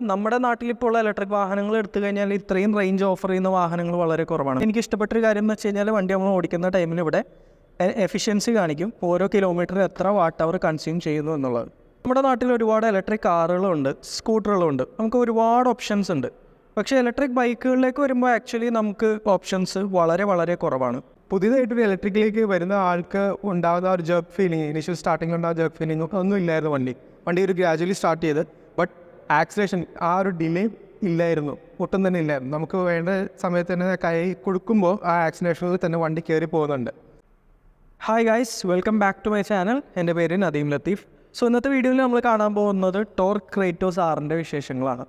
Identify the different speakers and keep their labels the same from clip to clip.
Speaker 1: നമ്മുടെ ഉള്ള ഇലക്ട്രിക് വാഹനങ്ങൾ എടുത്തു കഴിഞ്ഞാൽ ഇത്രയും റേഞ്ച് ഓഫർ ചെയ്യുന്ന വാഹനങ്ങൾ വളരെ കുറവാണ്. എനിക്ക് ഇഷ്ടപ്പെട്ട ഒരു കാര്യം എന്ന് വെച്ച് കഴിഞ്ഞാൽ വണ്ടി നമ്മൾ ഓടിക്കുന്ന ടൈമിൽ ഇവിടെ എഫിഷ്യൻസി കാണിക്കും. ഓരോ കിലോമീറ്ററിൽ എത്ര വാട്ട് അവർ കൺസ്യൂം ചെയ്യുന്നു എന്നുള്ളത്. നമ്മുടെ നാട്ടിൽ ഒരുപാട് ഇലക്ട്രിക് കാറുകളുണ്ട് സ്കൂട്ടറുകളുണ്ട് നമുക്ക് ഒരുപാട് ഓപ്ഷൻസ് ഉണ്ട്. പക്ഷേ ഇലക്ട്രിക് ബൈക്കുകളിലേക്ക് വരുമ്പോൾ ആക്ച്വലി നമുക്ക് ഓപ്ഷൻസ് വളരെ വളരെ കുറവാണ്.
Speaker 2: പുതിയതായിട്ടൊരു ഇലക്ട്രിക്കിലേക്ക് വരുന്ന ആൾക്ക് ഉണ്ടാകുന്ന ഒരു ജർക്ക് ഫീലിംഗ് ഇനിഷ്യൽ സ്റ്റാർട്ടിംഗ് ഉണ്ടാകുന്ന ജർക്ക് ഫീലിംഗ് ഒന്നും ഇല്ലായിരുന്നു വണ്ടി. വണ്ടി ഒരു ഗ്രാജുവലി സ്റ്റാർട്ട് ചെയ്ത് ആക്സിലേഷൻ ആ ഒരു ഡിലേ ഇല്ലായിരുന്നു. ഒട്ടും തന്നെ ഇല്ലായിരുന്നു. നമുക്ക് വേണ്ട സമയത്ത് തന്നെ കൈ കൊടുക്കുമ്പോൾ ആ ആക്സിലേഷനിൽ തന്നെ വണ്ടി കയറി പോകുന്നുണ്ട്.
Speaker 1: Hi guys welcome back to my channel എന്റെ പേര് നദീം ലത്തീഫ്. സോ ഇന്നത്തെ വീഡിയോയിൽ നമ്മൾ കാണാൻ പോകുന്നത് ടോർക്ക് ക്രേറ്റോസ് ആറിന്റെ വിശേഷങ്ങളാണ്.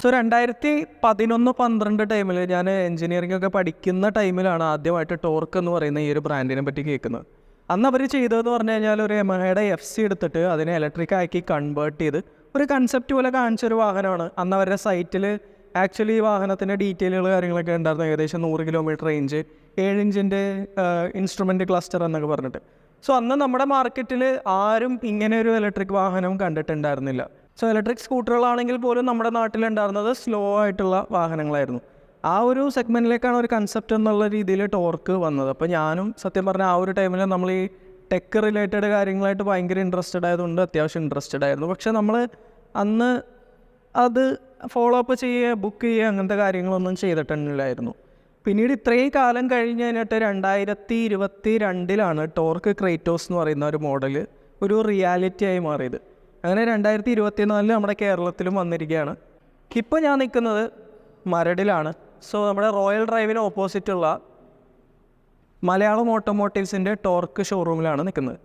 Speaker 1: സോ രണ്ടായിരത്തി പതിനൊന്ന് പന്ത്രണ്ട് ടൈമിൽ ഞാൻ എൻജിനീയറിംഗ് ഒക്കെ പഠിക്കുന്ന ടൈമിലാണ് ആദ്യമായിട്ട് ടോർക്ക് എന്ന് പറയുന്ന ഈ ഒരു ബ്രാൻഡിനെ പറ്റി കേൾക്കുന്നത്. അന്ന് അവർ ചെയ്തതെന്ന് പറഞ്ഞു കഴിഞ്ഞാൽ ഒരു എമഹയുടെ എഫ് സി എടുത്തിട്ട് അതിനെ ഇലക്ട്രിക് ആക്കി കൺവേർട്ട് ചെയ്ത് ഒരു കൺസെപ്റ്റ് പോലെ കാണിച്ചൊരു വാഹനമാണ്. അന്ന് അവരുടെ സൈറ്റിൽ ആക്ച്വലി ഈ വാഹനത്തിന്റെ ഡീറ്റെയിലുകൾ കാര്യങ്ങളൊക്കെ ഉണ്ടായിരുന്നു ഏകദേശം നൂറ് കിലോമീറ്റർ റേഞ്ച് ഏഴ് ഇഞ്ചിന്റെ ഇൻസ്ട്രുമെന്റ് ക്ലസ്റ്റർ എന്നൊക്കെ പറഞ്ഞിട്ട്. സോ അന്ന് നമ്മുടെ മാർക്കറ്റിൽ ആരും ഇങ്ങനെ ഒരു ഇലക്ട്രിക് വാഹനം കണ്ടിട്ടുണ്ടായിരുന്നില്ല. സോ ഇലക്ട്രിക് സ്കൂട്ടറുകളാണെങ്കിൽ പോലും നമ്മുടെ നാട്ടിലുണ്ടായിരുന്നത് സ്ലോ ആയിട്ടുള്ള വാഹനങ്ങളായിരുന്നു. ആ ഒരു സെഗ്മെന്റിലേക്കാണ് ഒരു കൺസെപ്റ്റ് എന്നുള്ള രീതിയിൽ ടോർക്ക് വന്നത്. അപ്പോൾ ഞാനും സത്യം പറഞ്ഞാൽ ആ ഒരു ടൈമിൽ നമ്മൾ ഈ ടെക് റിലേറ്റഡ് കാര്യങ്ങളായിട്ട് ഭയങ്കര ഇൻട്രസ്റ്റഡ് ആയതുകൊണ്ട് അത്യാവശ്യം ഇൻട്രസ്റ്റഡ് ആയിരുന്നു. പക്ഷേ നമ്മൾ അന്ന് അത് ഫോളോ അപ്പ് ചെയ്യുക ബുക്ക് ചെയ്യുക അങ്ങനത്തെ കാര്യങ്ങളൊന്നും ചെയ്തിട്ടില്ലായിരുന്നു. പിന്നീട് ഇത്രയും കാലം കഴിഞ്ഞ് കഴിഞ്ഞിട്ട് രണ്ടായിരത്തി ഇരുപത്തി രണ്ടിലാണ് ടോർക്ക് ക്രേറ്റോസ് എന്ന് പറയുന്ന ഒരു മോഡൽ ഒരു റിയാലിറ്റി ആയി മാറിയത്. അങ്ങനെ രണ്ടായിരത്തി ഇരുപത്തി നാലിൽ നമ്മുടെ കേരളത്തിലും വന്നിരിക്കുകയാണ്. ഇപ്പോൾ ഞാൻ നിൽക്കുന്നത് മരടിലാണ്. സോ നമ്മുടെ റോയൽ ഡ്രൈവിന് ഓപ്പോസിറ്റുള്ള മലയാളം ഓട്ടോമോട്ടീവ്സിന്റെ ടോർക്ക് ഷോറൂമിലാണ് നിൽക്കുന്നത്.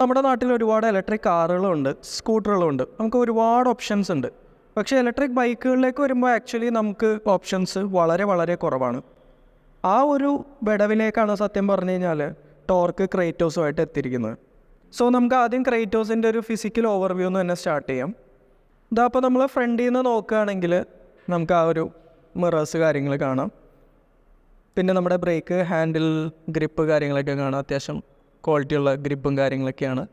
Speaker 1: നമ്മുടെ നാട്ടിൽ ഒരുപാട് ഇലക്ട്രിക് കാറുകളുണ്ട് സ്കൂട്ടറുകളുണ്ട് നമുക്ക് ഒരുപാട് ഓപ്ഷൻസ് ഉണ്ട്. പക്ഷേ ഇലക്ട്രിക് ബൈക്കുകളിലേക്ക് വരുമ്പോൾ ആക്ച്വലി നമുക്ക് ഓപ്ഷൻസ് വളരെ വളരെ കുറവാണ്. ആ ഒരു വിടവിലേക്കാണ് സത്യം പറഞ്ഞു കഴിഞ്ഞാൽ ടോർക്ക് ക്രേറ്റോസുമായിട്ട് എത്തിയിരിക്കുന്നത്. സോ നമുക്ക് ആദ്യം ക്രേറ്റോസിന്റെ ഒരു ഫിസിക്കൽ ഓവർവ്യൂ എന്ന് തന്നെ സ്റ്റാർട്ട് ചെയ്യാം. ഇതാ അപ്പോൾ നമ്മൾ ഫ്രണ്ടിൽ നിന്ന് നോക്കുകയാണെങ്കിൽ നമുക്ക് ആ ഒരു മിറേഴ്സ് കാര്യങ്ങൾ കാണാം. പിന്നെ നമ്മുടെ ബ്രേക്ക് ഹാൻഡിൽ ഗ്രിപ്പ് കാര്യങ്ങളൊക്കെ കാണാം. അത്യാവശ്യം ക്വാളിറ്റിയുള്ള ഗ്രിപ്പും കാര്യങ്ങളൊക്കെയാണ്.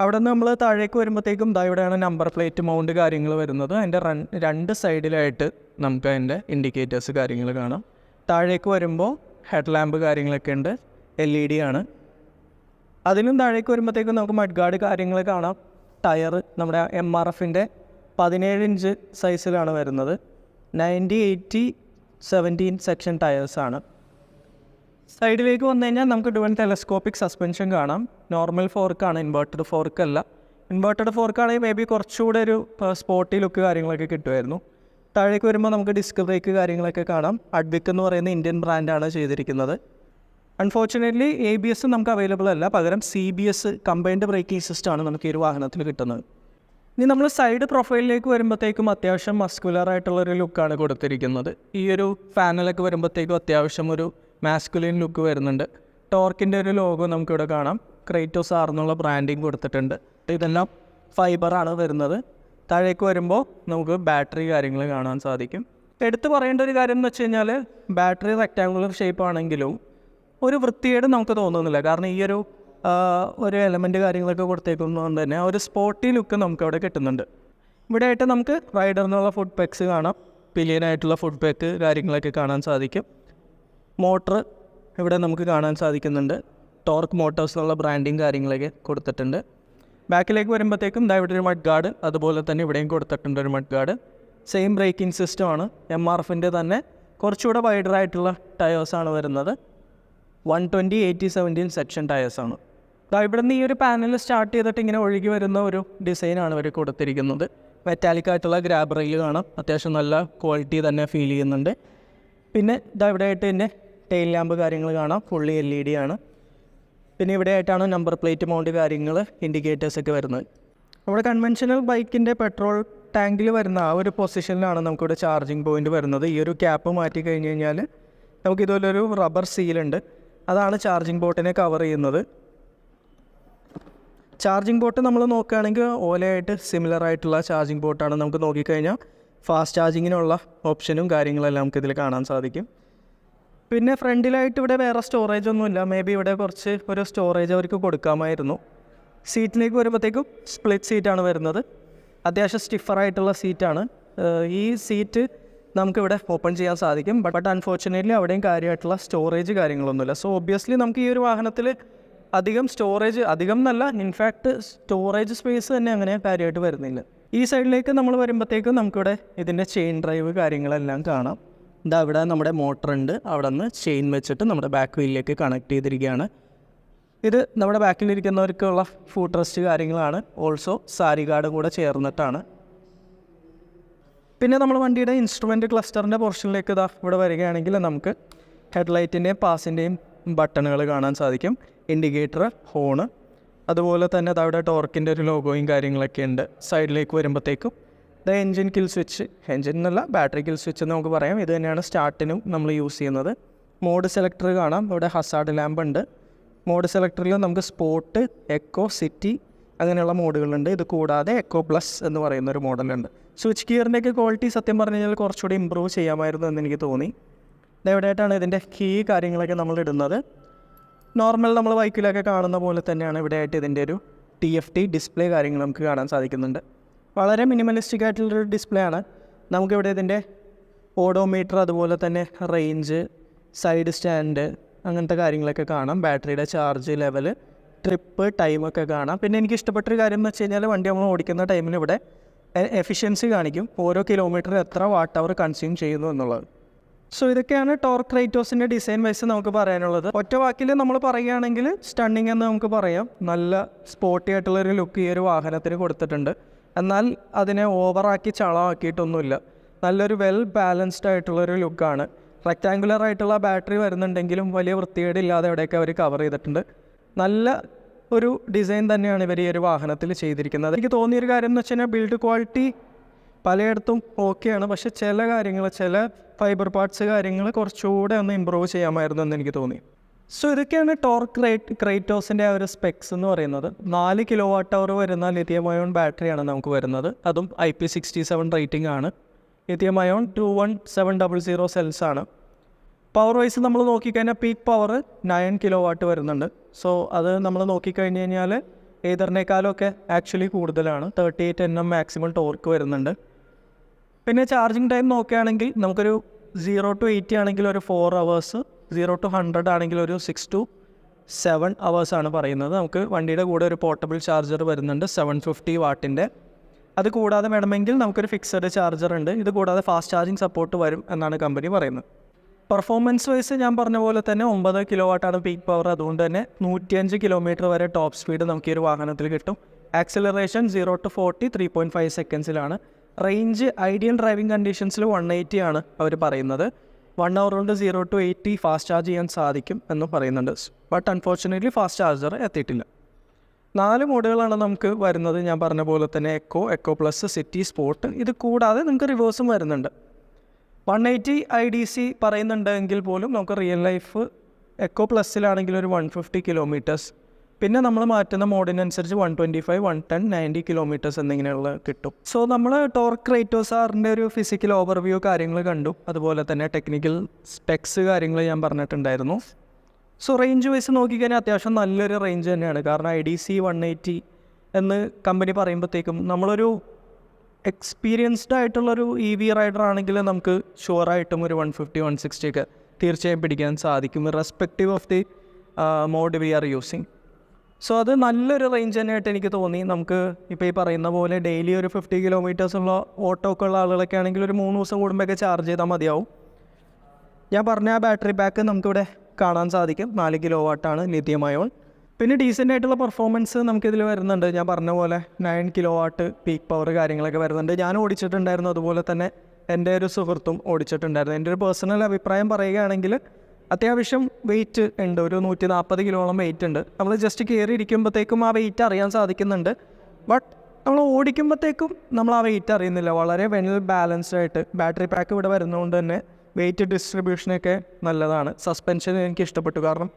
Speaker 1: അവിടെ നിന്ന് നമ്മൾ താഴേക്ക് വരുമ്പോഴത്തേക്കും ദാ ഇവിടെയാണ് നമ്പർ പ്ലേറ്റ് മൗണ്ട് കാര്യങ്ങൾ വരുന്നത്. അതിന്റെ റൺ രണ്ട് സൈഡിലായിട്ട് നമുക്ക് അതിന്റെ ഇൻഡിക്കേറ്റേഴ്സ് കാര്യങ്ങൾ കാണാം. താഴേക്ക് വരുമ്പോൾ ഹെഡ് ലാമ്പ് കാര്യങ്ങളൊക്കെ ഉണ്ട്. എൽ ഇ ഡി ആണ്. അതിനും താഴേക്ക് വരുമ്പോഴത്തേക്കും നമുക്ക് മഡ്ഗാർഡ് കാര്യങ്ങൾ കാണാം. ടയർ നമ്മുടെ എം ആർ എഫിന്റെ പതിനേഴ് ഇഞ്ച് സൈസിലാണ് വരുന്നത്. നയന്റി എയ്റ്റി സെവന്റീൻ സെക്ഷൻ ടയേഴ്സാണ്. സൈഡിലേക്ക് വന്നു കഴിഞ്ഞാൽ നമുക്ക് ഡുവൻ ടെലസ്കോപ്പിക് സസ്പെൻഷൻ കാണാം. നോർമൽ ഫോർക്കാണ് ഇൻവേർട്ടഡ് ഫോർക്ക് അല്ല ഇൻവേർട്ടഡ് ഫോർക്കാണെങ്കിൽ മേ ബി കുറച്ചുകൂടെ ഒരു സ്പോട്ടി ലുക്ക് കാര്യങ്ങളൊക്കെ കിട്ടുമായിരുന്നു. താഴേക്ക് വരുമ്പോൾ നമുക്ക് ഡിസ്ക് ബ്രേക്ക് കാര്യങ്ങളൊക്കെ കാണാം. അഡ്വിക് എന്ന് പറയുന്ന ഇന്ത്യൻ ബ്രാൻഡാണ് ചെയ്തിരിക്കുന്നത്. അൺഫോർച്ചുനേറ്റ്ലി എ ബി എസ് നമുക്ക് അവൈലബിൾ അല്ല. പകരം C B S combined braking സിസ്റ്റമാണ് നമുക്ക് ഈ ഒരു വാഹനത്തിൽ കിട്ടുന്നത്. ഇനി നമ്മൾ സൈഡ് പ്രൊഫൈലിലേക്ക് വരുമ്പോഴത്തേക്കും അത്യാവശ്യം മസ്കുലർ ആയിട്ടുള്ള ഒരു ലുക്കാണ് കൊടുത്തിരിക്കുന്നത്. ഈ ഒരു ഫാനിലൊക്കെ വരുമ്പോഴത്തേക്കും അത്യാവശ്യം ഒരു മാസ്കുലിൻ ലുക്ക് വരുന്നുണ്ട്. ടോർക്കിന്റെ ഒരു ലോഗോ നമുക്കിവിടെ കാണാം. ക്രൈറ്റോസ് ആർ എന്നുള്ള ബ്രാൻഡിങ് കൊടുത്തിട്ടുണ്ട് ഇതെല്ലാം ഫൈബറാണ് വരുന്നത്. താഴേക്ക് വരുമ്പോൾ നമുക്ക് ബാറ്ററി കാര്യങ്ങൾ കാണാൻ സാധിക്കും. എടുത്തു പറയേണ്ട ഒരു കാര്യം എന്ന് വെച്ച് കഴിഞ്ഞാൽ ബാറ്ററി റെക്റ്റാങ്കുലർ ഷേപ്പ് ആണെങ്കിലും ഒരു വൃത്തികേട് നമുക്ക് തോന്നുന്നില്ല. കാരണം ഈ ഒരു ഒരു എലമെന്റ് കാര്യങ്ങളൊക്കെ കൊടുത്തേക്കുന്നതുകൊണ്ട് തന്നെ. ആ ഒരു സ്പോട്ടി ലുക്ക് നമുക്ക് അവിടെ കിട്ടുന്നുണ്ട്. ഇവിടെ ആയിട്ട് നമുക്ക് റൈഡർ എന്നുള്ള ഫുഡ് പാക്സ് കാണാം. പിലിയനായിട്ടുള്ള ഫുഡ് പാക്ക് കാര്യങ്ങളൊക്കെ കാണാൻ സാധിക്കും. മോട്ടർ ഇവിടെ നമുക്ക് കാണാൻ സാധിക്കുന്നുണ്ട്. ടോർക്ക് മോട്ടോഴ്സ് എന്നുള്ള ബ്രാൻഡിങ് കാര്യങ്ങളൊക്കെ കൊടുത്തിട്ടുണ്ട്. ബാക്കിലേക്ക് വരുമ്പോഴത്തേക്കും ദാ ഇവിടെ ഒരു മഡ് ഗാർഡ് അതുപോലെ തന്നെ ഇവിടെയും കൊടുത്തിട്ടുണ്ട് ഒരു മഡ് ഗാർഡ് സെയിം ബ്രേക്കിംഗ് സിസ്റ്റമാണ് എം ആർ എഫിന്റെ തന്നെ കുറച്ചുകൂടെ വൈഡറായിട്ടുള്ള ടയേഴ്സാണ് വരുന്നത്. One twenty eighty seventeen section ടയേഴ്സാണ് ഇവിടെ നിന്ന് ഈ ഒരു പാനൽ സ്റ്റാർട്ട് ചെയ്തിട്ട് ഇങ്ങനെ ഒഴുകി വരുന്ന ഒരു ഡിസൈനാണ് ഇവർ കൊടുത്തിരിക്കുന്നത്. മെറ്റാലിക് ആയിട്ടുള്ള ഗ്രാബ് റെയിൽ കാണാം. അത്യാവശ്യം നല്ല ക്വാളിറ്റി തന്നെ ഫീൽ ചെയ്യുന്നുണ്ട്. പിന്നെ ഇതാ ഇവിടെ ആയിട്ട് തന്നെ ടെയിൽ ലാമ്പ് കാര്യങ്ങൾ കാണാം. ഫുള്ളി എൽ ഇ ഡി ആണ്. പിന്നെ ഇവിടെ ആയിട്ടാണ് നമ്പർ പ്ലേറ്റ് മൗണ്ട് കാര്യങ്ങൾ ഇൻഡിക്കേറ്റേഴ്സൊക്കെ വരുന്നത്. നമ്മുടെ കൺവെൻഷനൽ ബൈക്കിന്റെ പെട്രോൾ ടാങ്കിൽ വരുന്ന ആ ഒരു പൊസിഷനിലാണ് നമുക്കിവിടെ ചാർജിങ് പോയിന്റ് വരുന്നത്. ഈ ഒരു ക്യാപ്പ് മാറ്റി കഴിഞ്ഞ് കഴിഞ്ഞാൽ നമുക്ക് ഇതുപോലൊരു റബ്ബർ സീലുണ്ട് അതാണ് ചാർജിങ് ബോട്ടിനെ കവർ ചെയ്യുന്നത്. ചാർജിങ് ബോട്ട് നമ്മൾ നോക്കുകയാണെങ്കിൽ ഓലയായിട്ട് സിമിലർ ആയിട്ടുള്ള ചാർജിങ് ബോട്ടാണ് നമുക്ക് നോക്കിക്കഴിഞ്ഞാൽ ഫാസ്റ്റ് ചാർജിങ്ങിനുള്ള ഓപ്ഷനും കാര്യങ്ങളെല്ലാം നമുക്ക് ഇതിൽ കാണാൻ സാധിക്കും. പിന്നെ ഫ്രണ്ടിലായിട്ട് ഇവിടെ വേറെ സ്റ്റോറേജ് ഒന്നുമില്ല. മേ ബി ഇവിടെ കുറച്ച് ഒരു സ്റ്റോറേജ് അവർക്ക് കൊടുക്കാമായിരുന്നു. സീറ്റിലേക്ക് വരുമ്പോഴത്തേക്കും സ്പ്ലിറ്റ് സീറ്റാണ് വരുന്നത്. അത്യാവശ്യം സ്റ്റിഫറായിട്ടുള്ള സീറ്റാണ് ഈ സീറ്റ് നമുക്കിവിടെ ഓപ്പൺ ചെയ്യാൻ സാധിക്കും. ബട്ട് അൺഫോർച്ചുനേറ്റ്ലി അവിടെയും കാര്യമായിട്ടുള്ള സ്റ്റോറേജ് കാര്യങ്ങളൊന്നുമില്ല. സോ ഒബ്വിയസ്ലി നമുക്ക് ഈ ഒരു വാഹനത്തിൽ അധികം സ്റ്റോറേജ് അധികം എന്നല്ല ഇൻഫാക്റ്റ് സ്റ്റോറേജ് സ്പേസ് തന്നെ അങ്ങനെ കാര്യമായിട്ട് വരുന്നില്ല. ഈ സൈഡിലേക്ക് നമ്മൾ വരുമ്പോഴത്തേക്കും നമുക്കിവിടെ ഇതിന്റെ ചെയിൻ ഡ്രൈവ് കാര്യങ്ങളെല്ലാം കാണാം. ഇതാ ഇവിടെ നമ്മുടെ മോട്ടർ ഉണ്ട്. അവിടെ നിന്ന് ചെയിൻ വെച്ചിട്ട് നമ്മുടെ ബാക്ക് വീലിലേക്ക് കണക്ട് ചെയ്തിരിക്കുകയാണ്. ഇത് നമ്മുടെ ബാക്കിലിരിക്കുന്നവർക്കുള്ള ഫുഡ് റെസ്റ്റ് കാര്യങ്ങളാണ്. ഓൾസോ സാരി ഗാർഡും കൂടെ ചേർന്നിട്ടാണ്. പിന്നെ നമ്മൾ വണ്ടിയുടെ ഇൻസ്ട്രുമെന്റ് ക്ലസ്റ്ററിന്റെ പോർഷനിലേക്ക് ഇതാ ഇവിടെ വരികയാണെങ്കിൽ നമുക്ക് ഹെഡ്ലൈറ്റിന്റെയും പാസിന്റെയും ബട്ടണുകൾ കാണാൻ സാധിക്കും. ഇൻഡിക്കേറ്റർ ഹോണ് അതുപോലെ തന്നെ അവിടെ ടോർക്കിന്റെ ഒരു ലോഗോയും കാര്യങ്ങളൊക്കെ ഉണ്ട്. സൈഡിലേക്ക് വരുമ്പോഴത്തേക്കും the engine kill switch engine എന്നല്ല ബാറ്ററി കിൽ സ്വിച്ച് എന്ന് നമുക്ക് പറയാം. ഇത് തന്നെയാണ് സ്റ്റാർട്ടിനും നമ്മൾ യൂസ് ചെയ്യുന്നത്. മോഡ് സെലക്ടർ കാണാം. ഇവിടെ ഹസാർഡ് ലാമ്പ് ഉണ്ട്. മോഡ് സെലക്ടറിൽ നമുക്ക് സ്പോട്ട് എക്കോ സിറ്റി അങ്ങനെയുള്ള മോഡുകളുണ്ട് ഇത് കൂടാതെ എക്കോ പ്ലസ് എന്ന് പറയുന്ന ഒരു മോഡലുണ്ട് സ്വിച്ച് ഗിയറിന്റെയൊക്കെ ക്വാളിറ്റി സത്യം പറഞ്ഞു കഴിഞ്ഞാൽ കുറച്ചുകൂടി ഇമ്പ്രൂവ് ചെയ്യാമായിരുന്നു എന്ന് എനിക്ക് തോന്നി. ഇതെവിടെയായിട്ടാണ് ഇതിന്റെ കീ കാര്യങ്ങളൊക്കെ നമ്മൾ ഇടുന്നത്. നോർമൽ നമ്മൾ ബൈക്കിലൊക്കെ കാണുന്ന പോലെ തന്നെയാണ് ഇവിടെയായിട്ട് ഇതിന്റെ ഒരു ടി എഫ് ടി ഡിസ്പ്ലേ കാര്യങ്ങൾ നമുക്ക് കാണാൻ സാധിക്കുന്നുണ്ട്. വളരെ മിനിമലിസ്റ്റിക് ആയിട്ടുള്ളൊരു ഡിസ്പ്ലേ ആണ്. നമുക്കിവിടെ ഇതിന്റെ ഓഡോമീറ്റർ അതുപോലെ തന്നെ റേഞ്ച് സൈഡ് സ്റ്റാൻഡ് അങ്ങനത്തെ കാര്യങ്ങളൊക്കെ കാണാം. ബാറ്ററിയുടെ ചാർജ് ലെവൽ ട്രിപ്പ് ടൈമൊക്കെ കാണാം. പിന്നെ എനിക്ക് ഇഷ്ടപ്പെട്ടൊരു കാര്യം എന്ന് വെച്ച് കഴിഞ്ഞാൽ വണ്ടി നമ്മൾ ഓടിക്കുന്ന ടൈമിൽ ഇവിടെ എഫിഷ്യൻസി കാണിക്കും. ഓരോ കിലോമീറ്ററിൽ എത്ര വാട്ട് അവർ കൺസ്യൂം ചെയ്യുന്നു എന്നുള്ളത്. സോ ഇതൊക്കെയാണ് ടോർക്ക് റൈറ്റോസിന്റെ ഡിസൈൻ വൈസ് നമുക്ക് പറയാനുള്ളത്. ഒറ്റ വാക്കിൽ നമ്മൾ പറയുകയാണെങ്കിൽ സ്റ്റണ്ണിങ് എന്ന് നമുക്ക് പറയാം. നല്ല സ്പോർട്ടി ആയിട്ടുള്ള ഒരു ലുക്ക് ഈ ഒരു വാഹനത്തിന് കൊടുത്തിട്ടുണ്ട്. എന്നാൽ അതിനെ ഓവറാക്കി ചളമാക്കിയിട്ടൊന്നുമില്ല നല്ലൊരു വെൽ ബാലൻസ്ഡ് ആയിട്ടുള്ളൊരു ലുക്കാണ് റെക്റ്റാങ്കുലർ ആയിട്ടുള്ള ബാറ്ററി വരുന്നുണ്ടെങ്കിലും വലിയ വൃത്തികേടില്ലാതെ എവിടെയൊക്കെ അവർ കവർ ചെയ്തിട്ടുണ്ട്. നല്ല ഒരു ഡിസൈൻ തന്നെയാണ് ഇവർ ഈ ഒരു വാഹനത്തിൽ ചെയ്തിരിക്കുന്നത്. എനിക്ക് തോന്നിയൊരു കാര്യം എന്ന് വെച്ച് കഴിഞ്ഞാൽ ബിൽഡ് ക്വാളിറ്റി പലയിടത്തും ഓക്കെയാണ്. പക്ഷെ ചില കാര്യങ്ങൾ ചില ഫൈബർ പാർട്സ് കാര്യങ്ങൾ കുറച്ചുകൂടെ ഒന്ന് ഇമ്പ്രൂവ് ചെയ്യാമായിരുന്നു എന്ന് എനിക്ക് തോന്നി. സോ ഇതൊക്കെയാണ് ടോർക്ക് റേറ്റ് ക്രൈറ്റോസിന്റെ ആ ഒരു സ്പെക്സ് എന്ന് പറയുന്നത്. നാല് കിലോ വാട്ട് അവർ വരുന്ന ലിഥിയം അയോൺ ബാറ്ററിയാണ് നമുക്ക് വരുന്നത്. അതും I P sixty seven rating ആണ്. Lithium ion two one seven double zero cells ആണ്. പവർ വൈസ് നമ്മൾ നോക്കിക്കഴിഞ്ഞാൽ peak power nine kilo watt വരുന്നുണ്ട്. സോ അത് നമ്മൾ നോക്കിക്കഴിഞ്ഞ് കഴിഞ്ഞാൽ ഏതറിനേക്കാളൊക്കെ ആക്ച്വലി കൂടുതലാണ്. Thirty eight N M maximum torque വരുന്നുണ്ട്. പിന്നെ ചാർജിങ് ടൈം നോക്കുകയാണെങ്കിൽ നമുക്കൊരു സീറോ ടു എയ്റ്റി ആണെങ്കിൽ ഒരു four hours zero to hundred ആണെങ്കിൽ ഒരു സിക്സ് ടു സെവൻ ആണ് പറയുന്നത്. നമുക്ക് വണ്ടിയുടെ കൂടെ ഒരു പോർട്ടബിൾ ചാർജർ വരുന്നുണ്ട് സെവൻ ഫിഫ്റ്റി വാട്ടിന്റെ അത് കൂടാതെ വേണമെങ്കിൽ നമുക്കൊരു ഫിക്സഡ് ചാർജർ ഉണ്ട്. ഇത് കൂടാതെ ഫാസ്റ്റ് ചാർജിങ് സപ്പോർട്ട് വരും എന്നാണ് കമ്പനി പറയുന്നത്. പെർഫോമൻസ് വൈസ് ഞാൻ പറഞ്ഞ പോലെ തന്നെ ഒമ്പത് കിലോ വാട്ടാണ് പീക്ക് പവർ അതുകൊണ്ട് തന്നെ നൂറ്റിയഞ്ച് കിലോമീറ്റർ വരെ ടോപ്പ് സ്പീഡ് നമുക്ക് ഈ ഒരു വാഹനത്തിൽ കിട്ടും. Acceleration zero to forty three point five സെക്കൻഡ്സിലാണ് range ideal driving കണ്ടീഷൻസിൽ വൺ എയ്റ്റി ആണ് അവർ പറയുന്നത്. വൺ അവർ കൊണ്ട് zero to eighty fast charge ചെയ്യാൻ സാധിക്കും എന്ന് പറയുന്നുണ്ട്. ബട്ട് അൺഫോർച്ചുനേറ്റ്ലി ഫാസ്റ്റ് ചാർജർ എത്തിയിട്ടില്ല. നാല് മോഡുകളാണ് നമുക്ക് വരുന്നത്. ഞാൻ പറഞ്ഞ പോലെ തന്നെ eco eco plus city sport ഇത് കൂടാതെ നമുക്ക് റിവേഴ്സും വരുന്നുണ്ട്. One eighty I D C പറയുന്നുണ്ടെങ്കിൽ പോലും നമുക്ക് റിയൽ ലൈഫ് എക്കോ പ്ലസ്സിലാണെങ്കിൽ ഒരു വൺ ഫിഫ്റ്റി കിലോമീറ്റേഴ്സ് പിന്നെ നമ്മൾ മാറ്റുന്ന മോഡിനനുസരിച്ച് one twenty five one ten ninety kilometres എന്നിങ്ങനെയുള്ള കിട്ടും. സോ നമ്മൾ ടോർക്ക് റേറ്റോ സാറിന്റെ ഒരു ഫിസിക്കൽ ഓവർവ്യൂ കാര്യങ്ങൾ കണ്ടു. അതുപോലെ തന്നെ ടെക്നിക്കൽ സ്പെക്സ് കാര്യങ്ങൾ ഞാൻ പറഞ്ഞിട്ടുണ്ടായിരുന്നു. സോ റേഞ്ച് വൈസ് നോക്കിക്കഴിഞ്ഞാൽ അത്യാവശ്യം നല്ലൊരു റേഞ്ച് തന്നെയാണ്. കാരണം I D C one eighty എന്ന് കമ്പനി പറയുമ്പോഴത്തേക്കും നമ്മളൊരു എക്സ്പീരിയൻസ്ഡ് ആയിട്ടുള്ളൊരു ഇ വി റൈഡർ ആണെങ്കിൽ നമുക്ക് ഷുവറായിട്ടും ഒരു വൺ ഫിഫ്റ്റി വൺ സിക്സ്റ്റി ഒക്കെ തീർച്ചയായും പിടിക്കാൻ സാധിക്കും respective of the mode we are using so അത് നല്ലൊരു റേഞ്ച് തന്നെയായിട്ട് എനിക്ക് തോന്നി. നമുക്ക് ഇപ്പോൾ ഈ പറയുന്ന പോലെ ഡെയിലി ഒരു ഫിഫ്റ്റി കിലോമീറ്റേഴ്സുള്ള ഓട്ടോ ഒക്കെ ഉള്ള ആളുകളൊക്കെ ആണെങ്കിൽ ഒരു മൂന്ന് ദിവസം കൂടുമ്പോഴൊക്കെ ചാർജ് ചെയ്താൽ മതിയാവും. ഞാൻ പറഞ്ഞ ആ ബാറ്ററി ബാക്ക് നമുക്കിവിടെ കാണാൻ സാധിക്കും. നാല് കിലോ വാട്ടാണ് ലിഥിയം അയോൺ പിന്നെ ഡീസന്റ് ആയിട്ടുള്ള പെർഫോമൻസ് നമുക്കിതിൽ വരുന്നുണ്ട്. ഞാൻ പറഞ്ഞ പോലെ nine kilo watt peak power കാര്യങ്ങളൊക്കെ വരുന്നുണ്ട്. ഞാൻ ഓടിച്ചിട്ടുണ്ടായിരുന്നു. അതുപോലെ തന്നെ എന്റെ ഒരു സുഹൃത്തും ഓടിച്ചിട്ടുണ്ടായിരുന്നു. എന്റെ ഒരു പേഴ്സണൽ അഭിപ്രായം പറയുകയാണെങ്കിൽ അത്യാവശ്യം വെയിറ്റ് ഉണ്ട്. ഒരു നൂറ്റി നാൽപ്പത് കിലോളം വെയിറ്റ് ഉണ്ട്. നമ്മൾ ജസ്റ്റ് കയറി ഇരിക്കുമ്പോഴത്തേക്കും ആ വെയിറ്റ് അറിയാൻ സാധിക്കുന്നുണ്ട്. ബട്ട് നമ്മൾ ഓടിക്കുമ്പോഴത്തേക്കും നമ്മൾ ആ വെയിറ്റ് അറിയുന്നില്ല. വളരെ വെൽ ബാലൻസ്ഡ് ആയിട്ട് ബാറ്ററി പാക്ക് ഇവിടെ വരുന്നതുകൊണ്ട് തന്നെ വെയിറ്റ് ഡിസ്ട്രിബ്യൂഷനൊക്കെ നല്ലതാണ്. സസ്പെൻഷൻ എനിക്ക് ഇഷ്ടപ്പെട്ടു. കാരണം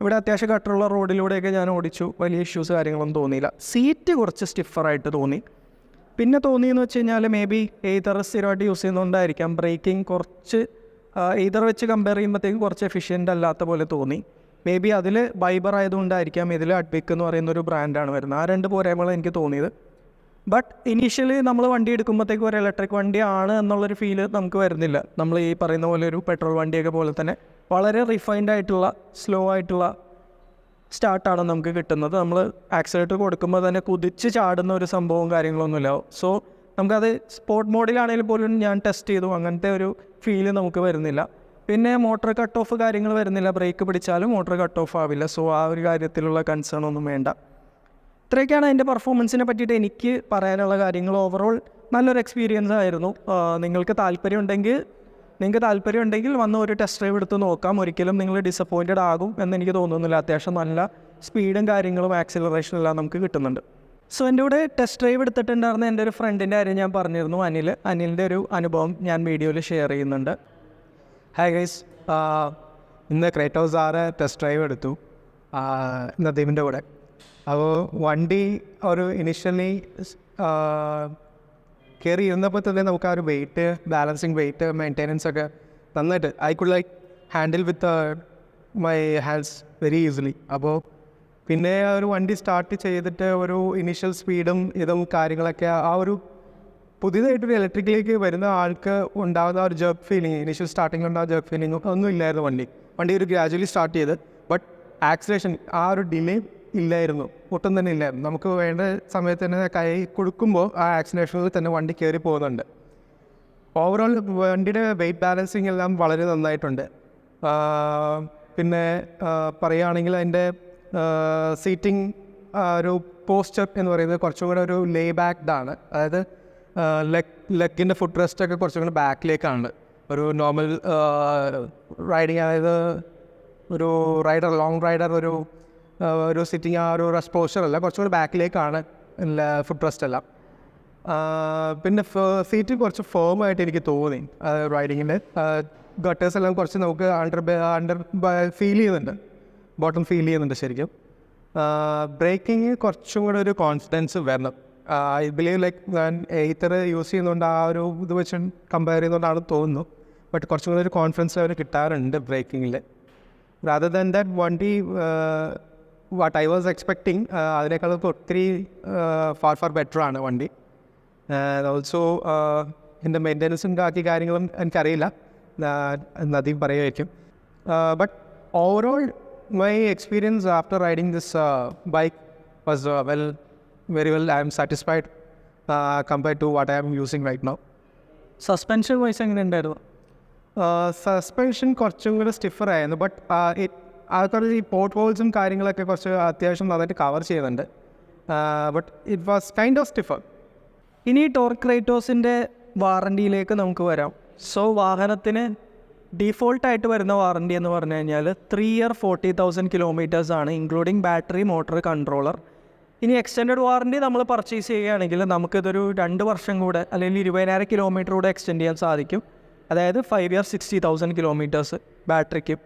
Speaker 1: ഇവിടെ അത്യാവശ്യം കട്ടറുള്ള റോഡിലൂടെയൊക്കെ ഞാൻ ഓടിച്ചു. വലിയ ഇഷ്യൂസ് കാര്യങ്ങളൊന്നും തോന്നിയില്ല. സീറ്റ് കുറച്ച് സ്റ്റിഫറായിട്ട് തോന്നി. പിന്നെ തോന്നിയെന്ന് വെച്ച് കഴിഞ്ഞാൽ മേ ബി എയ്തർ സ്ഥിരമായിട്ട് യൂസ് ചെയ്യുന്നതുകൊണ്ടായിരിക്കാം ബ്രേക്കിംഗ് കുറച്ച് എയ്തർ വെച്ച് കമ്പയർ ചെയ്യുമ്പോഴത്തേക്കും കുറച്ച് എഫിഷ്യന്റ് അല്ലാത്ത പോലെ തോന്നി. മേ ബി അതിൽ ബൈബർ ആയതുകൊണ്ടായിരിക്കാം ഇതിൽ അഡ്വിക് എന്ന് പറയുന്ന ഒരു ബ്രാൻഡാണ് വരുന്നത്. ആ രണ്ട് പോരായ്മകളാണ് എനിക്ക് തോന്നിയത്. ബട്ട് ഇനീഷ്യലി നമ്മൾ വണ്ടി എടുക്കുമ്പോഴത്തേക്കും ഒരു ഇലക്ട്രിക് വണ്ടിയാണ് എന്നുള്ളൊരു ഫീൽ നമുക്ക് വരുന്നില്ല. നമ്മൾ ഈ പറയുന്ന പോലെ ഒരു പെട്രോൾ വണ്ടിയൊക്കെ പോലെ തന്നെ വളരെ റിഫൈൻഡ് ആയിട്ടുള്ള സ്ലോ ആയിട്ടുള്ള സ്റ്റാർട്ടാണ് നമുക്ക് കിട്ടുന്നത്. നമ്മൾ ആക്സിലേറ്റർ കൊടുക്കുമ്പോൾ തന്നെ കുതിച്ച് ചാടുന്ന ഒരു സംഭവവും കാര്യങ്ങളൊന്നുമില്ല. സോ നമുക്കത് സ്പോർട്ട് മോഡിലാണെങ്കിൽ പോലും ഞാൻ ടെസ്റ്റ് ചെയ്തു. അങ്ങനത്തെ ഒരു ഫീൽ നമുക്ക് വരുന്നില്ല. പിന്നെ മോട്ടർ കട്ട് ഓഫ് കാര്യങ്ങൾ വരുന്നില്ല. ബ്രേക്ക് പിടിച്ചാലും മോട്ടർ കട്ട് ഓഫ് ആവില്ല. സോ ആ ഒരു കാര്യത്തിലുള്ള കൺസേൺ ഒന്നും വേണ്ട. ഇത്രയൊക്കെയാണ് അതിന്റെ പെർഫോമൻസിനെ പറ്റിയിട്ട് എനിക്ക് പറയാനുള്ള കാര്യങ്ങൾ. ഓവറോൾ നല്ലൊരു എക്സ്പീരിയൻസ് ആയിരുന്നു. നിങ്ങൾക്ക് താല്പര്യം ഉണ്ടെങ്കിൽ നിങ്ങൾക്ക് താല്പര്യം ഉണ്ടെങ്കിൽ വന്ന് ഒരു ടെസ്റ്റ് ഡ്രൈവ് എടുത്ത് നോക്കാം. ഒരിക്കലും നിങ്ങൾ ഡിസപ്പോയിന്റഡ് ആകും എന്ന് എനിക്ക് തോന്നുന്നില്ല. അത്യാവശ്യം നല്ല സ്പീഡും കാര്യങ്ങളും ആക്സിലറേഷനും എല്ലാം നമുക്ക് കിട്ടുന്നുണ്ട്. സോ എന്റെ കൂടെ ടെസ്റ്റ് ഡ്രൈവ് എടുത്തിട്ടുണ്ടായിരുന്ന എന്റെ ഒരു ഫ്രണ്ടിന്റെ കാര്യം ഞാൻ പറഞ്ഞിരുന്നു അനിൽ. അനിലിന്റെ ഒരു അനുഭവം ഞാൻ വീഡിയോയിൽ ഷെയർ ചെയ്യുന്നുണ്ട്.
Speaker 2: ഹായ് ഗൈസ് ഇന്ന് ക്രേറ്റോസ് ആറ് ടെസ്റ്റ് ഡ്രൈവ് എടുത്തു. നദീമിന്റെ കൂടെ. അപ്പോൾ വണ്ടി ഒരു ഇനിഷ്യലി കയറി ഇരുന്നപ്പോൾ തന്നെ നമുക്ക് ആ ഒരു വെയിറ്റ് ബാലൻസിങ് വെയിറ്റ് മെയിന്റെനൻസ് ഒക്കെ നന്നായിട്ട് I could like handle with my hands very easily അപ്പോൾ പിന്നെ ആ ഒരു വണ്ടി സ്റ്റാർട്ട് ചെയ്തിട്ട് ഒരു ഇനീഷ്യൽ സ്പീഡും ഇതും കാര്യങ്ങളൊക്കെ ആ ഒരു പുതിയതായിട്ടൊരു ഇലക്ട്രിക്കിലേക്ക് വരുന്ന ആൾക്ക് ഉണ്ടാകുന്ന ഒരു ജർക്ക് ഫീലിംഗ് ഇനീഷ്യൽ സ്റ്റാർട്ടിങ്ങിൽ ഉണ്ടാകുന്ന ജർക്ക് ഫീലിംഗ് ഒന്നും ഇല്ലായിരുന്നു വണ്ടി. വണ്ടി ഒരു ഗ്രാജുവലി സ്റ്റാർട്ട് ചെയ്ത് ബട്ട് ആക്സിലേഷൻ ആ ഒരു ഡിലേ ഇല്ലായിരുന്നു. ഒട്ടും തന്നെ ഇല്ലായിരുന്നു. നമുക്ക് വേണ്ട സമയത്ത് തന്നെ കൈ കൊടുക്കുമ്പോൾ ആ ആക്സിലേഷനിൽ തന്നെ വണ്ടി കയറി പോകുന്നുണ്ട്. ഓവറോൾ വണ്ടിയുടെ വെയിറ്റ് ബാലൻസിങ് എല്ലാം വളരെ നന്നായിട്ടുണ്ട്. പിന്നെ പറയുകയാണെങ്കിൽ അതിന്റെ സീറ്റിംഗ് ഒരു പോസ്റ്റർ എന്ന് പറയുന്നത് കുറച്ചും കൂടെ ഒരു ലേ ബാക്ക് ആണ് അതായത് ലെഗ് ലെഗിന്റെ ഫുഡ് റെസ്റ്റ് ഒക്കെ കുറച്ചും കൂടെ ബാക്കിലേക്കാണ് ഒരു നോർമൽ റൈഡിങ് അതായത് ഒരു റൈഡർ ലോങ് റൈഡർ ഒരു ഒരു സിറ്റിംഗ് ആ ഒരു റെസ്റ്റ് പോസ്റ്റർ അല്ല കുറച്ചും കൂടെ ബാക്കിലേക്കാണ് ഫുഡ് റെസ്റ്റ് എല്ലാം. പിന്നെ സീറ്റ് കുറച്ച് ഫേം ആയിട്ട് എനിക്ക് തോന്നി റൈഡിങ്ങിന്റെ ഗട്ടേഴ്സ് എല്ലാം കുറച്ച് നമുക്ക് അണ്ടർ അണ്ടർ ഫീൽ ചെയ്യുന്നുണ്ട്. ബോട്ടം ഫീൽ ചെയ്യുന്നുണ്ട് ശരിക്കും. ബ്രേക്കിങ് കുറച്ചും കൂടെ ഒരു കോൺഫിഡൻസ് വരണം ഐ ബിലീവ് ലൈക്ക് ഞാൻ എയ്ത്തർ യൂസ് ചെയ്യുന്നതുകൊണ്ട് ആ ഒരു ഇത് വെച്ച് കമ്പയർ ചെയ്യുന്നതുകൊണ്ടാണ് തോന്നുന്നു. ബട്ട് കുറച്ചും കൂടെ ഒരു കോൺഫിഡൻസ് അവർ കിട്ടാറുണ്ട് ബ്രേക്കിങ്ങിൽ റാദർ ദാൻ ദാറ്റ് വണ്ടി വാട്ട് ഐ വാസ് എക്സ്പെക്ടിങ് അതിനേക്കാളൊക്കെ ഒത്തിരി ഫാർ ഫാർ ബെറ്റർ ആണ് വണ്ടി. ഓൾസോ എന്റെ മെയിന്റനൻസും ബാക്കി കാര്യങ്ങളും എനിക്കറിയില്ല. Nadeem പറയുമായിരിക്കും. But overall my experience after riding this bike was well very well I'm satisfied compared to what I am using right now
Speaker 1: suspension wise എങ്ങനെ ഉണ്ടായിരുന്നു?
Speaker 2: സസ്പെൻഷൻ കുറച്ചും കൂടെ സ്റ്റിഫർ ആയിരുന്നു ബട്ട് ആൾക്കാർ ഈ പോർട്ട് ഹോൾസും കാര്യങ്ങളൊക്കെ കുറച്ച് അത്യാവശ്യം നന്നായിട്ട് കവർ ചെയ്യുന്നുണ്ട്. But it was kind of stiffer
Speaker 1: ഇനി ടോർക്ക് റേറ്റോസിന്റെ വാറണ്ടിയിലേക്ക് നമുക്ക് വരാം. സോ വാഹനത്തിന് ഡീഫോൾട്ടായിട്ട് വരുന്ന വാറണ്ടി എന്ന് പറഞ്ഞു കഴിഞ്ഞാൽ three year forty thousand kilometres ആണ് ഇൻക്ലൂഡിങ് ബാറ്ററി മോട്ടോർ കൺട്രോളർ ഇനി എക്സ്റ്റൻഡ് വാറണ്ടി നമ്മൾ പർച്ചേസ് ചെയ്യുകയാണെങ്കിൽ നമുക്കിതൊരു രണ്ട് വർഷം കൂടെ അല്ലെങ്കിൽ ഇരുപതിനായിരം കിലോമീറ്റർ കൂടെ എക്സ്റ്റെൻഡ് ചെയ്യാൻ സാധിക്കും. അതായത് five year sixty thousand kilometres ബാറ്ററിക്ക്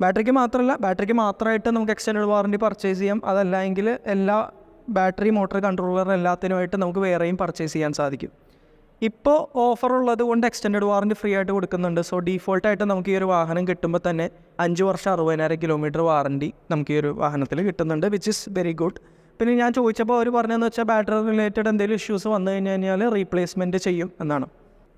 Speaker 1: ബാറ്ററിക്ക് മാത്രമല്ല ബാറ്ററിക്ക് മാത്രമായിട്ട് നമുക്ക് എക്സ്റ്റൻഡ് വാറണ്ടി പർച്ചേസ് ചെയ്യാം. അതല്ല എങ്കിൽ എല്ലാ ബാറ്ററി മോട്ടോർ കൺട്രോളർ എല്ലാത്തിനുമായിട്ട് നമുക്ക് വേറെയും പർച്ചേസ് ചെയ്യാൻ സാധിക്കും. ഇപ്പോൾ ഓഫർ ഉള്ളത് കൊണ്ട് എക്സ്റ്റൻഡ് വാറണ്ടി ഫ്രീ ആയിട്ട് കൊടുക്കുന്നുണ്ട്. സോ ഡീഫോൾട്ടായിട്ട് നമുക്ക് ഈ ഒരു വാഹനം കിട്ടുമ്പോൾ തന്നെ അഞ്ച് വർഷം അറുപതിനായിരം കിലോമീറ്റർ വാറന്റി നമുക്ക് ഈ ഒരു വാഹനത്തിൽ കിട്ടുന്നുണ്ട് വിച്ച് ഇസ് വെരി ഗുഡ് പിന്നെ ഞാൻ ചോദിച്ചപ്പോൾ അവർ പറഞ്ഞതെന്ന് വെച്ചാൽ ബാറ്ററി റിലേറ്റഡ് എന്തെങ്കിലും ഇഷ്യൂസ് വന്നു കഴിഞ്ഞ് കഴിഞ്ഞാൽ റീപ്ലേസ്മെന്റ് ചെയ്യും എന്നാണ്.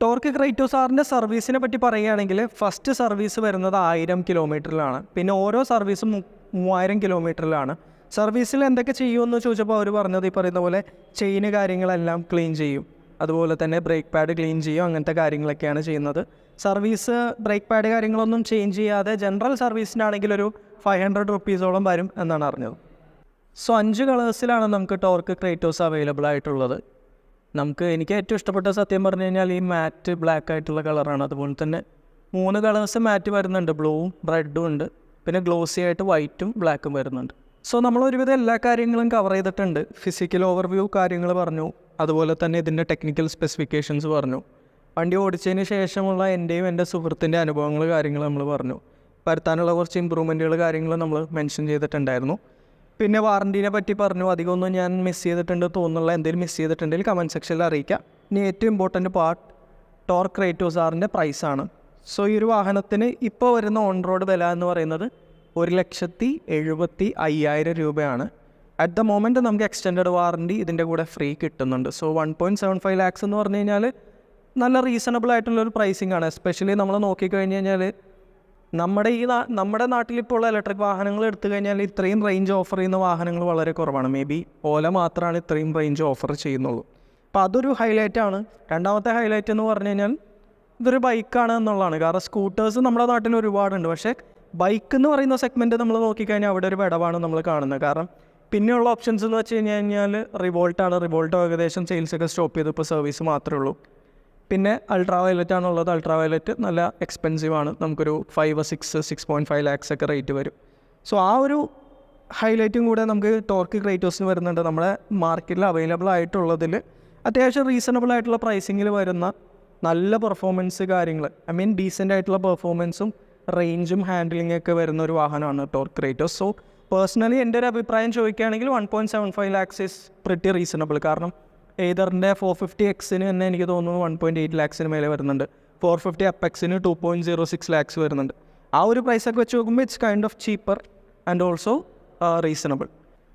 Speaker 1: ടോർക്ക് ക്രൈറ്റോസാറിന്റെ സർവീസിനെ പറ്റി പറയുകയാണെങ്കിൽ ഫസ്റ്റ് സർവീസ് വരുന്നത് ആയിരം കിലോമീറ്ററിലാണ് പിന്നെ ഓരോ സർവീസും മൂവായിരം കിലോമീറ്ററിലാണ് സർവീസിൽ എന്തൊക്കെ ചെയ്യുമെന്ന് ചോദിച്ചപ്പോൾ അവർ പറഞ്ഞത് ഈ പറയുന്ന പോലെ ചെയിന് കാര്യങ്ങളെല്ലാം ക്ലീൻ ചെയ്യും. അതുപോലെ തന്നെ ബ്രേക്ക് പാഡ് ക്ലീൻ ചെയ്യും അങ്ങനത്തെ കാര്യങ്ങളൊക്കെയാണ് ചെയ്യുന്നത്. സർവീസ് ബ്രേക്ക് പാഡ് കാര്യങ്ങളൊന്നും ചേഞ്ച് ചെയ്യാതെ ജനറൽ സർവീസിനാണെങ്കിൽ ഒരു ഫൈവ് ഹൺഡ്രഡ് റുപ്പീസോളം വരും എന്നാണ് അറിഞ്ഞത്. സോ അഞ്ച് കളേഴ്സിലാണ് നമുക്ക് ടോർക്ക് ക്രേറ്റോസ് അവൈലബിൾ ആയിട്ടുള്ളത്. നമുക്ക് എനിക്ക് ഏറ്റവും ഇഷ്ടപ്പെട്ട സത്യം പറഞ്ഞു കഴിഞ്ഞാൽ ഈ മാറ്റ് ബ്ലാക്ക് ആയിട്ടുള്ള കളറാണ് അതുപോലെ തന്നെ മൂന്ന് കളേഴ്സ് മാറ്റ് വരുന്നുണ്ട്. ബ്ലൂവും റെഡും ഉണ്ട്. പിന്നെ ഗ്ലോസി ആയിട്ട് വൈറ്റും ബ്ലാക്കും വരുന്നുണ്ട്. സോ നമ്മൾ ഒരുവിധം എല്ലാ കാര്യങ്ങളും കവർ ചെയ്തിട്ടുണ്ട്. ഫിസിക്കൽ ഓവർവ്യൂ കാര്യങ്ങൾ പറഞ്ഞു. അതുപോലെ തന്നെ ഇതിന്റെ ടെക്നിക്കൽ സ്പെസിഫിക്കേഷൻസ് പറഞ്ഞു. വണ്ടി ഓടിച്ചതിന് ശേഷമുള്ള എന്റെയും എന്റെ സുഹൃത്തിന്റെ അനുഭവങ്ങൾ കാര്യങ്ങൾ നമ്മൾ പറഞ്ഞു. വരുത്താനുള്ള കുറച്ച് ഇമ്പ്രൂവ്മെന്റുകൾ കാര്യങ്ങൾ നമ്മൾ മെൻഷൻ ചെയ്തിട്ടുണ്ടായിരുന്നു. പിന്നെ വാറണ്ടീനെ പറ്റി പറഞ്ഞു. അധികമൊന്നും ഞാൻ മിസ് ചെയ്തിട്ടുണ്ട് തോന്നുന്നുള്ള എന്തെങ്കിലും മിസ് ചെയ്തിട്ടുണ്ടെങ്കിൽ കമന്റ് സെക്ഷനിൽ അറിയിക്കാം. ഇനി ഏറ്റവും ഇമ്പോർട്ടന്റ് പാർട്ട് ടോർക്ക് റേറ്റ് സാറിന്റെ പ്രൈസാണ് സോ ഈ ഒരു വാഹനത്തിന് ഇപ്പോൾ വരുന്ന ഓൺ റോഡ് വില എന്ന് പറയുന്നത് ഒരു ലക്ഷത്തി എഴുപത്തി അയ്യായിരം രൂപയാണ്. അറ്റ് ദ മൊമെന്റ് നമുക്ക് എക്സ്റ്റെൻഡ് വാറണ്ടി ഇതിന്റെ കൂടെ ഫ്രീ കിട്ടുന്നുണ്ട്. So one point seven five lakhs എന്ന് പറഞ്ഞു കഴിഞ്ഞാൽ നല്ല റീസണബിൾ ആയിട്ടുള്ള ഒരു പ്രൈസിംഗ് ആണ്. എസ്പെഷ്യലി നമ്മൾ നോക്കിക്കഴിഞ്ഞ് കഴിഞ്ഞാൽ നമ്മുടെ ഈ നമ്മുടെ നാട്ടിലിപ്പോൾ ഇലക്ട്രിക് വാഹനങ്ങൾ എടുത്തു കഴിഞ്ഞാൽ ഇത്രയും റേഞ്ച് ഓഫർ ചെയ്യുന്ന വാഹനങ്ങൾ വളരെ കുറവാണ്. മേ ബി ഓല മാത്രമാണ് ഇത്രയും റേഞ്ച് ഓഫർ ചെയ്യുന്നുള്ളൂ. അപ്പോൾ അതൊരു ഹൈലൈറ്റ് ആണ്. രണ്ടാമത്തെ ഹൈലൈറ്റ് എന്ന് പറഞ്ഞു കഴിഞ്ഞാൽ ഇതൊരു ബൈക്കാണ് എന്നുള്ളതാണ്. കാരണം സ്കൂട്ടേഴ്സ് നമ്മുടെ നാട്ടിൽ ഒരുപാടുണ്ട്. പക്ഷേ ബൈക്ക് എന്ന് പറയുന്ന സെഗ്മെന്റ് നമ്മൾ നോക്കിക്കഴിഞ്ഞാൽ അവിടെ ഒരു വിടവാണ് നമ്മൾ കാണുന്നത്. കാരണം പിന്നെയുള്ള ഓപ്ഷൻസ് എന്ന് വെച്ച് കഴിഞ്ഞ് കഴിഞ്ഞാൽ റിവോൾട്ടാണ്. റിവോൾട്ട് ഏകദേശം സെയിൽസൊക്കെ സ്റ്റോപ്പ് ചെയ്തു. ഇപ്പോൾ സർവീസ് മാത്രമേ ഉള്ളൂ. പിന്നെ അൾട്രാ വയലറ്റ് ആണുള്ളത്. അൾട്രാ വയലറ്റ് നല്ല എക്സ്പെൻസീവ് ആണ്. നമുക്കൊരു five six six point five lakhs ഒക്കെ റേറ്റ് വരും. സോ ആ ഒരു ഹൈലൈറ്റും കൂടെ നമുക്ക് ടോർക്ക് ക്രേറ്റോസിന് വരുന്നുണ്ട്. നമ്മുടെ മാർക്കറ്റിൽ അവൈലബിൾ ആയിട്ടുള്ളതിൽ അത്യാവശ്യം റീസണബിൾ ആയിട്ടുള്ള പ്രൈസിങ്ങിൽ വരുന്ന നല്ല പെർഫോമൻസ് കാര്യങ്ങൾ ഐ മീൻ ഡീസന്റ് ആയിട്ടുള്ള പെർഫോമൻസും റേഞ്ചും ഹാൻഡിലിംഗ് ഒക്കെ വരുന്ന ഒരു വാഹനമാണ് ടോർക്ക് ക്രേറ്റോസ് സോ പേഴ്സണലി എന്റെ ഒരു അഭിപ്രായം ചോദിക്കുകയാണെങ്കിൽ one point seven five lakhs is pretty reasonable കാരണം ഏതറിന്റെ ഫോർ ഫിഫ്റ്റി എക്സിന് തന്നെ എനിക്ക് തോന്നുന്നു വൺ പോയിന്റ് എയ്റ്റ് ലാക്സിന് മേലെ വരുന്നുണ്ട്. Four fifty അപ്പെക്സിന് two point zero six lakhs വരുന്നുണ്ട്. ആ ഒരു പ്രൈസൊക്കെ വെച്ച് നോക്കുമ്പോൾ it's kind of cheaper and also reasonable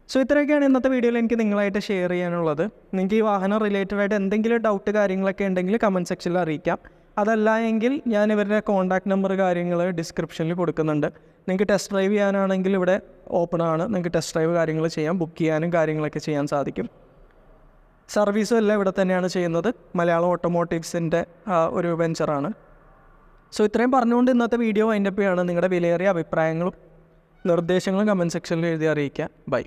Speaker 1: so ഇത്രയൊക്കെയാണ് ഇന്നത്തെ വീഡിയോയിൽ എനിക്ക് നിങ്ങളായിട്ട് ഷെയർ ചെയ്യാനുള്ളത്. നിങ്ങൾക്ക് ഈ വാഹനം റിലേറ്റഡ് ആയിട്ട് എന്തെങ്കിലും ഡൗട്ട് കാര്യങ്ങളൊക്കെ ഉണ്ടെങ്കിൽ കമന്റ് സെക്ഷനിൽ അറിയിക്കാം. അതല്ല എങ്കിൽ ഞാൻ ഇവരുടെ കോൺടാക്ട് നമ്പർ കാര്യങ്ങൾ ഡിസ്ക്രിപ്ഷനിൽ കൊടുക്കുന്നുണ്ട്. നിങ്ങൾക്ക് ടെസ്റ്റ് ഡ്രൈവ് ചെയ്യാനാണെങ്കിൽ ഇവിടെ ഓപ്പൺ ആണ്. നിങ്ങൾക്ക് ടെസ്റ്റ് ഡ്രൈവ് കാര്യങ്ങൾ ചെയ്യാം. ബുക്ക് ചെയ്യാനും കാര്യങ്ങളൊക്കെ ചെയ്യാൻ സാധിക്കും. സർവീസും എല്ലാം ഇവിടെ തന്നെയാണ് ചെയ്യുന്നത്. മലയാളം ഓട്ടോമോട്ടീവ്സിന്റെ ഒരു വെഞ്ചറാണ് സോ ഇത്രയും പറഞ്ഞുകൊണ്ട് ഇന്നത്തെ വീഡിയോ വൈൻഡപ്പ് ചെയ്യാണ്. നിങ്ങളുടെ വിലയേറിയ അഭിപ്രായങ്ങളും നിർദ്ദേശങ്ങളും കമന്റ് സെക്ഷനിൽ എഴുതി അറിയിക്കുക. ബൈ